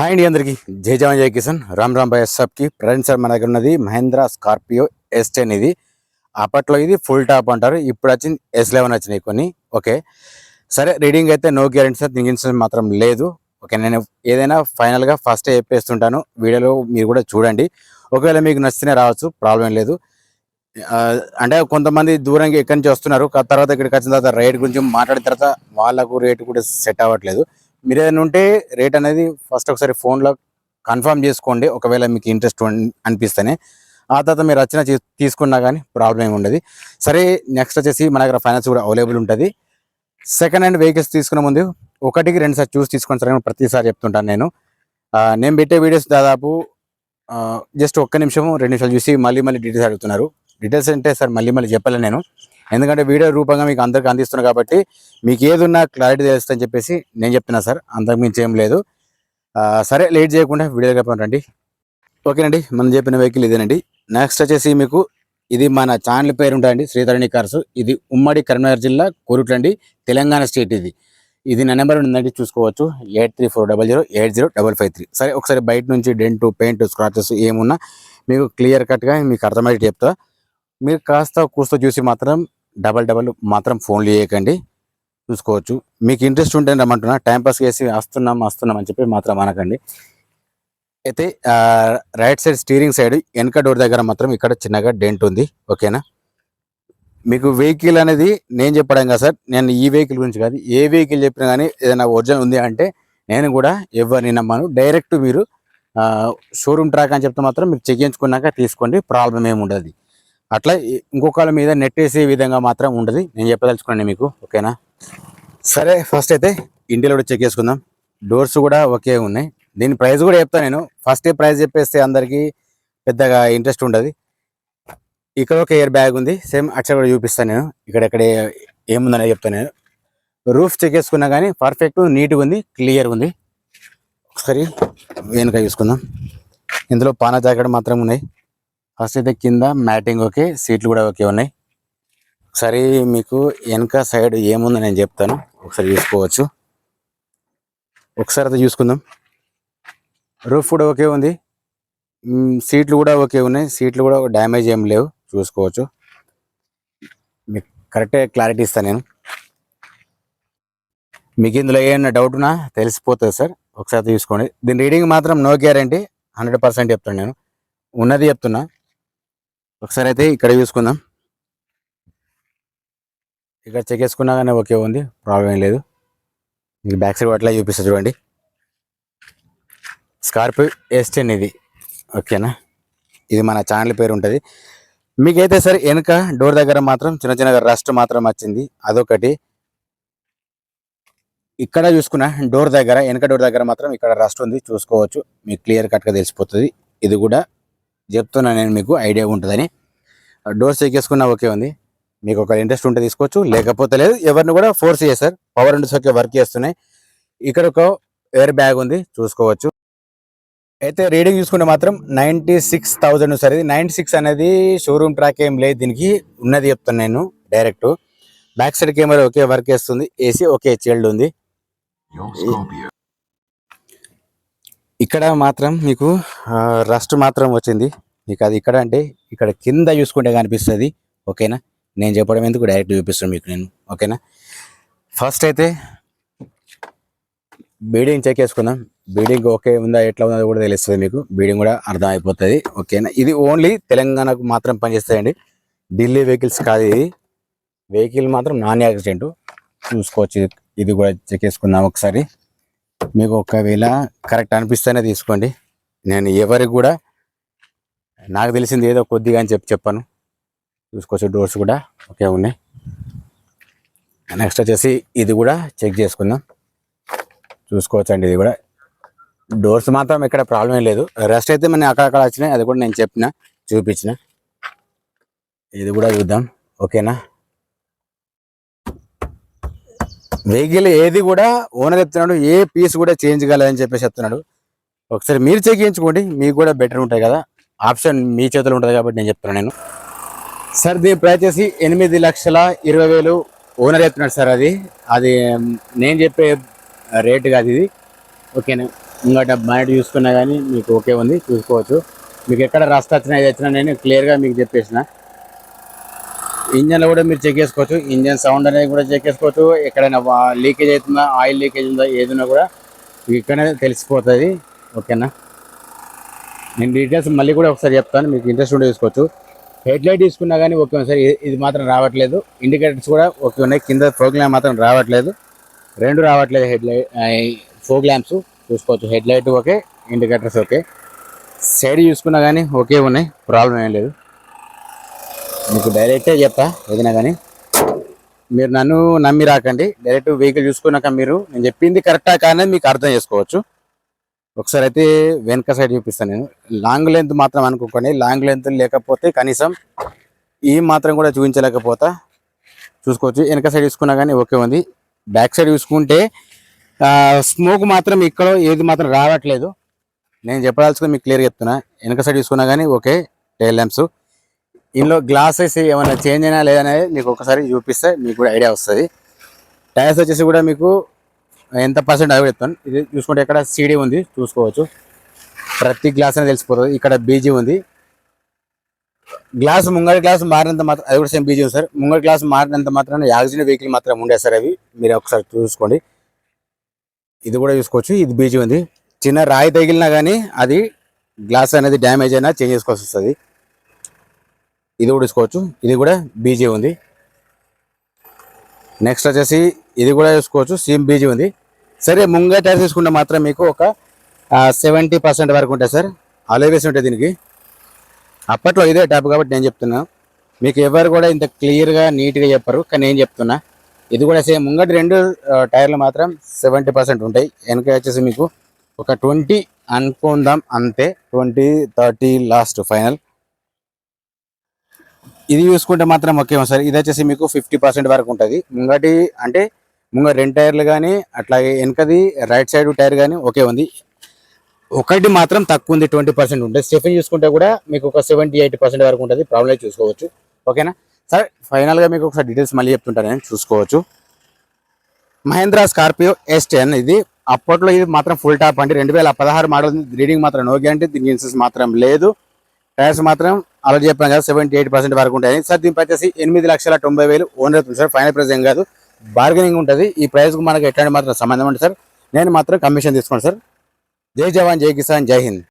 Hi అండి అందరికీ. జై జవాన్ జై కిషన్ రామ్ రామ్ భాయ్ సబ్కి ప్రజెంట్ సార్ మన దగ్గర ఉన్నది మహేంద్ర స్కార్పియో ఎస్ టెన్ ఇది. అప్పట్లో ఇది ఫుల్ టాప్ అంటారు. ఇప్పుడు వచ్చింది ఎస్ లెవెన్ వచ్చినాయి కొన్ని. ఓకే. సరే రీడింగ్ అయితే నో గ్యారెంటీ సార్. దీనికి మాత్రం లేదు. ఓకే నేను ఏదైనా ఫైనల్గా ఫస్టే చెప్పేస్తుంటాను. వీడియోలో మీరు కూడా చూడండి. ఒకవేళ మీకు నచ్చితేనే రావచ్చు. ప్రాబ్లం లేదు. అంటే కొంతమంది దూరంగా ఎక్కడి నుంచి వస్తున్నారు. తర్వాత ఇక్కడికి వచ్చిన తర్వాత రేట్ గురించి మాట్లాడిన తర్వాత వాళ్ళకు రేటు కూడా సెట్ అవ్వట్లేదు. మీరు ఏదైనా ఉంటే రేట్ అనేది ఫస్ట్ ఒకసారి ఫోన్లో కన్ఫర్మ్ చేసుకోండి. ఒకవేళ మీకు ఇంట్రెస్ట్ అనిపిస్తేనే. ఆ తర్వాత మీరు వచ్చిన తీసుకున్నా కానీ ప్రాబ్లం ఏమి ఉండదు. సరే నెక్స్ట్ వచ్చేసి మన దగ్గర ఫైనాన్స్ కూడా అవైలబుల్ ఉంటుంది. సెకండ్ హ్యాండ్ వెహికల్స్ తీసుకునే ముందు ఒకటికి రెండు సార్లు చూసి తీసుకొని సరే. ప్రతిసారి చెప్తుంటాను నేను. నేను పెట్టే వీడియోస్ దాదాపు జస్ట్ ఒక్క నిమిషం రెండు నిమిషాలు చూసి మళ్ళీ మళ్ళీ డీటెయిల్స్ అడుగుతున్నారు. డీటెయిల్స్ అంటే సార్ మళ్ళీ మళ్ళీ చెప్పలేను నేను. ఎందుకంటే వీడియో రూపంగా మీకు అందరికీ అందిస్తున్నాను కాబట్టి మీకు ఏది ఉన్నా క్లారిటీ తెలుస్తుందని చెప్పేసి నేను చెప్తున్నా సార్. అంతకుమించి ఏం లేదు. సరే లేట్ చేయకుండా వీడియో చెప్పండి ఓకేనండి మనం చెప్పిన వెహికల్ ఇదేనండి. నెక్స్ట్ వచ్చేసి మీకు ఇది మన ఛానల్ పేరు ఉంటాయండి శ్రీధరణి కార్స్. ఇది ఉమ్మడి కరీంనగర్ జిల్లా కోరుట్లండి తెలంగాణ స్టేట్ ఇది. ఇది నా నెంబర్ ఉందండి చూసుకోవచ్చు. Eight three four double zero eight zero double five three. సరే ఒకసారి బయట నుంచి డెంట్ పెయింట్ స్క్రాచెస్ ఏమున్నా మీకు క్లియర్ కట్గా మీకు అర్థమయ్యేది చెప్తా. మీరు కాస్త కూస్తో చూసి మాత్రం డబల్ డబల్ మాత్రం ఫోన్లు చేయకండి. చూసుకోవచ్చు. మీకు ఇంట్రెస్ట్ ఉంటే రమ్మంటున్నా. టైం పాస్ చేసి వస్తున్నాం వస్తున్నాం అని చెప్పి మాత్రం అనకండి. అయితే రైట్ సైడ్ స్టీరింగ్ సైడ్ వెనక డోర్ దగ్గర మాత్రం ఇక్కడ చిన్నగా డెంట్ ఉంది. ఓకేనా మీకు వెహికల్ అనేది నేను చెప్పడం కదా సార్. నేను ఈ వెహికల్ గురించి కాదు. ఏ వెహికల్ చెప్పినా కానీ ఏదైనా ఒరిజినల్ ఉంది అంటే నేను కూడా ఎవరిని నమ్మాను. డైరెక్ట్ మీరు షోరూమ్ ట్రాక్ అని చెప్తే మాత్రం మీరు చెక్ చేయించుకున్నాక తీసుకోండి. ప్రాబ్లం ఏమి ఉండదు. అట్లా ఇంకొకళ్ళ మీద నెట్టేసే విధంగా మాత్రం ఉండదు నేను చెప్పదలుచుకోండి మీకు ఓకేనా? సరే ఫస్ట్ అయితే ఇంటిలో కూడా చెక్ చేసుకుందాం. డోర్స్ కూడా ఒకే ఉన్నాయి. దీని ప్రైస్ కూడా చెప్తాను నేను. ఫస్ట్ ప్రైస్ చెప్పేస్తే అందరికీ పెద్దగా ఇంట్రెస్ట్ ఉండదు. ఇక్కడ ఒక ఎయిర్ బ్యాగ్ ఉంది. సేమ్ అట్లా కూడా చూపిస్తాను నేను. ఇక్కడ ఎక్కడ ఏముందనేది చెప్తాను నేను. రూఫ్ చెక్ చేసుకున్నా కానీ పర్ఫెక్ట్ నీట్గా ఉంది క్లియర్ ఉంది. ఒకసారి వెనుక చూసుకుందాం. ఇందులో పాన జాకెట్ మాత్రం ఉన్నాయి. ఫస్ట్ అయితే కింద మ్యాటింగ్ ఓకే సీట్లు కూడా ఓకే ఉన్నాయి. ఒకసారి మీకు వెనక సైడ్ ఏముందో నేను చెప్తాను. ఒకసారి చూసుకోవచ్చు. ఒకసారి అయితే చూసుకుందాం. రూఫ్ కూడా ఓకే ఉంది. సీట్లు కూడా ఓకే ఉన్నాయి. సీట్లు కూడా డ్యామేజ్ ఏం లేవు. చూసుకోవచ్చు. మీకు కరెక్టే క్లారిటీ ఇస్తాను నేను. మీకు ఇందులో ఏమైనా డౌట్ ఉన్నా తెలిసిపోతుంది సార్. ఒకసారి తీసుకోండి దీని రీడింగ్ మాత్రం నో గ్యారంటీ. హండ్రెడ్ పర్సెంట్ చెప్తాను నేను. ఉన్నది చెప్తున్నా. ఒకసారి అయితే ఇక్కడ చూసుకుందాం. ఇక్కడ చెక్ చేసుకున్నా కానీ ఓకే ఉంది ప్రాబ్లం ఏం లేదు. మీకు బ్యాక్ సైడ్ అట్లా చూపిస్తా చూడండి. స్కార్పియో ఎస్ టెన్ ఇది ఓకేనా? ఇది మన ఛానల్ పేరు ఉంటుంది. మీకైతే సరే వెనుక డోర్ దగ్గర మాత్రం చిన్న చిన్నగా రస్ట్ మాత్రం వచ్చింది అదొకటి. ఇక్కడ చూసుకున్న డోర్ దగ్గర వెనక డోర్ దగ్గర మాత్రం ఇక్కడ రస్ట్ ఉంది చూసుకోవచ్చు. మీకు క్లియర్ కట్గా తెలిసిపోతుంది. ఇది కూడా చెప్తున్నా నేను మీకు ఐడియా ఉంటుందని. డోర్ చెక్ ఓకే ఉంది. మీకు ఒక ఇంట్రెస్ట్ ఉంటే తీసుకోవచ్చు లేకపోతే లేదు ఎవరిని కూడా ఫోర్స్ చేస్తారు పవర్ అండ్ సోకే వర్క్ చేస్తున్నాయి. ఇక్కడ ఒక ఎయిర్ బ్యాగ్ ఉంది చూసుకోవచ్చు. అయితే రీడింగ్ చూసుకుంటే మాత్రం నైంటీ సిక్స్ థౌజండ్ సరే. నైంటీ సిక్స్ అనేది షోరూమ్ ట్రాక్ ఏం లేదు దీనికి. ఉన్నది చెప్తాను నేను direct. Back side camera okay work చేస్తుంది ఏసీ ఒకే చీల్డ్ ఉంది. ఇక్కడ మాత్రం మీకు రస్ట్ మాత్రం వచ్చింది. మీకు అది ఇక్కడ అంటే ఇక్కడ కింద చూసుకుంటే కనిపిస్తుంది. ఓకేనా? నేను చెప్పడం ఎందుకు డైరెక్ట్ చూపిస్తాను మీకు నేను. ఓకేనా? ఫస్ట్ అయితే బీడింగ్ చెక్ చేసుకుందాం. బీడింగ్ ఓకే ఉందా ఎట్లా ఉందో కూడా తెలుస్తుంది మీకు. బీడింగ్ కూడా అర్థం అయిపోతుంది ఓకేనా? ఇది ఓన్లీ తెలంగాణకు మాత్రం పనిచేస్తాయండి. ఢిల్లీ వెహికల్స్ కాదు ఇది. వెహికల్ మాత్రం నాన్ యాక్సిడెంట్ చూసుకోవచ్చు. ఇది కూడా చెక్ చేసుకుందాం ఒకసారి. మీకు ఒకవేళ కరెక్ట్ అనిపిస్తేనే తీసుకోండి. నేను ఎవరికి కూడా నాకు తెలిసింది ఏదో కొద్దిగా అని చెప్పి చెప్పాను. చూసుకోవచ్చు డోర్స్ కూడా ఓకే ఉన్నాయి. నెక్స్ట్ వచ్చేసి ఇది కూడా చెక్ చేసుకుందాం. చూసుకోవచ్చండి ఇది కూడా. డోర్స్ మాత్రం ఇక్కడ ప్రాబ్లం ఏం లేదు. రెస్ట్ అయితే మన అక్కడక్కడ వచ్చినాయి. అది కూడా నేను చెప్పిన చూపించిన. ఇది కూడా చూద్దాం. ఓకేనా? వెహికల్ ఏది కూడా ఓనర్ చెప్తున్నాడు ఏ పీస్ కూడా చేంజ్ కాలేదని చెప్పేసి చెప్తున్నాడు. ఒకసారి మీరు చెక్ చేయించుకోండి మీకు కూడా బెటర్ ఉంటాయి కదా. ఆప్షన్ మీ చేతిలో ఉంటుంది కాబట్టి నేను చెప్తున్నాను నేను. సార్ దీని ప్రైస్ చేసి ఎనిమిది లక్షల ఇరవై వేలు ఓనర్ చెప్తున్నాడు సార్ అది. అది నేను చెప్పే రేట్ కాదు ఇది. ఓకేనా ఇంకా బయట చూసుకున్నా కానీ మీకు ఓకే ఉంది చూసుకోవచ్చు. మీకు ఎక్కడ రాస్తా వచ్చినా ఇది వచ్చినా నేను క్లియర్గా మీకు చెప్పేసిన. ఇంజన్లో కూడా మీరు చెక్ చేసుకోవచ్చు. ఇంజన్ సౌండ్ అనేది కూడా చెక్ చేసుకోవచ్చు. ఎక్కడైనా లీకేజ్ అవుతుందా ఆయిల్ లీకేజ్ ఉందా ఏదైనా కూడా ఇక్కడనే తెలిసిపోతుంది. ఓకేనా? నేను డీటెయిల్స్ మళ్ళీ కూడా ఒకసారి చెప్తాను. మీకు ఇంట్రెస్ట్ ఉంటే తీసుకోవచ్చు హెడ్ లైట్ తీసుకున్నా కానీ ఓకే సార్ ఇది- ఇది మాత్రం రావట్లేదు. ఇండికేటర్స్ కూడా ఓకే ఉన్నాయి. కింద ఫోక్ ల్యాంప్ మాత్రం రావట్లేదు. రెండు రావట్లేదు హెడ్ లైట్ ఫోక్ ల్యాంప్స్. చూసుకోవచ్చు. Head light okay indicators okay. Side చూసుకున్నా కానీ ఓకే ఉన్నాయి. ప్రాబ్లం ఏం లేదు. మీకు డైరెక్టే చెప్తా ఏదైనా కానీ. మీరు నన్ను నమ్మి రాకండి. డైరెక్ట్ వెహికల్ చూసుకున్నాక మీరు నేను చెప్పింది కరెక్టా కానీ మీకు అర్థం చేసుకోవచ్చు. ఒకసారి అయితే వెనక సైడ్ చూపిస్తాను నేను. లాంగ్ లెంత్ మాత్రం అనుకోకండి. లాంగ్ లెంత్ లేకపోతే కనీసం ఈ మాత్రం కూడా చూపించలేకపోతా. చూసుకోవచ్చు. వెనక సైడ్ చూసుకున్నా కానీ ఓకే ఉంది. బ్యాక్ సైడ్ చూసుకుంటే స్మోక్ మాత్రం ఇక్కడ ఏది మాత్రం రావట్లేదు. నేను చెప్పాల్సింది మీకు క్లియర్ చెప్తున్నా. వెనక సైడ్ చూసుకున్నా కానీ ఓకే. Tail lamps. ఇందులో గ్లాసెస్ ఏమైనా చేంజ్ అయినా లేదనేది మీకు ఒకసారి చూపిస్తే మీకు కూడా ఐడియా వస్తుంది. టైర్స్ వచ్చేసి కూడా మీకు ఎంత పర్సెంట్ అవి చెప్తాను. ఇది చూసుకుంటే ఇక్కడ సీడీ ఉంది చూసుకోవచ్చు. ప్రతి గ్లాస్ అనేది తెలిసిపోతుంది. ఇక్కడ బీజీ ఉంది. గ్లాస్ ముంగడి గ్లాస్ మారినంత మాత్రం అది కూడా సేమ్ బీజీ ఉంది సార్ ముంగడి గ్లాస్ మారినంత మాత్రం యాక్సిడెంట్ వెహికల్ మాత్రం ఉండే సార్ అవి. మీరు ఒకసారి చూసుకోండి. ఇది కూడా చూసుకోవచ్చు. ఇది బీజీ ఉంది. చిన్న రాయి తగిలినా కానీ అది గ్లాస్ అనేది డ్యామేజ్ అయినా చేంజ్ చేసుకోవాల్సి వస్తుంది. ఇది కూడా చూసుకోవచ్చు ఇది కూడా బీజీ ఉంది. నెక్స్ట్ వచ్చేసి ఇది కూడా చూసుకోవచ్చు సేమ్ బీజీ ఉంది. సరే ముంగా టైర్ తీసుకుంటే మాత్రం మీకు ఒక సెవెంటీ పర్సెంట్ వరకు ఉంటుంది సార్. అలవేసి ఉంటుంది దీనికి. అప్పట్లో ఇదే టాప్ కాబట్టి నేను చెప్తున్నా. మీకు ఎవరు కూడా ఇంత క్లియర్గా నీట్గా చెప్పరు. కానీ నేను చెప్తున్నా. ఇది కూడా సేమ్. ముంగటి రెండు టైర్లు మాత్రం సెవెంటీ పర్సెంట్ ఉంటాయి. వెనక వచ్చేసి మీకు ఒక ట్వంటీ అనుకుందాం. అంతే. Twenty thirty last final. ఇది చూసుకుంటే మాత్రం ఓకే సార్. ఇది వచ్చేసి మీకు ఫిఫ్టీ పర్సెంట్ వరకు ఉంటుంది. ముంగటి అంటే ముంగ రెండు టైర్లు కానీ అట్లాగే వెనకది రైట్ సైడ్ టైర్ కానీ ఓకే ఉంది. ఒకటి మాత్రం తక్కువ ఉంది ట్వంటీ పర్సెంట్ ఉంటుంది స్టెఫిన్ చూసుకుంటే కూడా మీకు ఒక సెవెంటీ ఎయిటీ పర్సెంట్ వరకు ఉంటుంది. ప్రాబ్లం చూసుకోవచ్చు. ఓకేనా? సార్ ఫైనల్గా మీకు ఒకసారి డీటెయిల్స్ మళ్ళీ చెప్తుంటాను నేను చూసుకోవచ్చు. మహేంద్రా స్కార్పియో ఎస్ టెన్ ఇది. అప్పట్లో ఇది మాత్రం ఫుల్ టాప్ అంటే రెండు వేల పదహారు మోడల్ రీడింగ్ మాత్రం నో గ్యారంటీ దీని ఇన్సూరెన్స్ మాత్రం లేదు. టైర్స్ మాత్రం అలా చెప్పాను కదా సెవెంటీ ఎయిట్ పర్సెంట్ వరకు ఉంటాయి సార్ దీని వచ్చేసి ఎనిమిది లక్షల తొంభై వేలు ఓనర్ అవుతుంది సార్. ఫైనల్ ప్రైస్ ఏం కాదు. బార్గెనింగ్ ఉంటుంది. ఈ ప్రైస్కి మనకు ఎట్లాంటి మాత్రం సంబంధం ఉంటుంది సార్. నేను మాత్రం కమిషన్ తీసుకోండి సార్. జై జవాన్ జై కిసాన్ జై హింద్.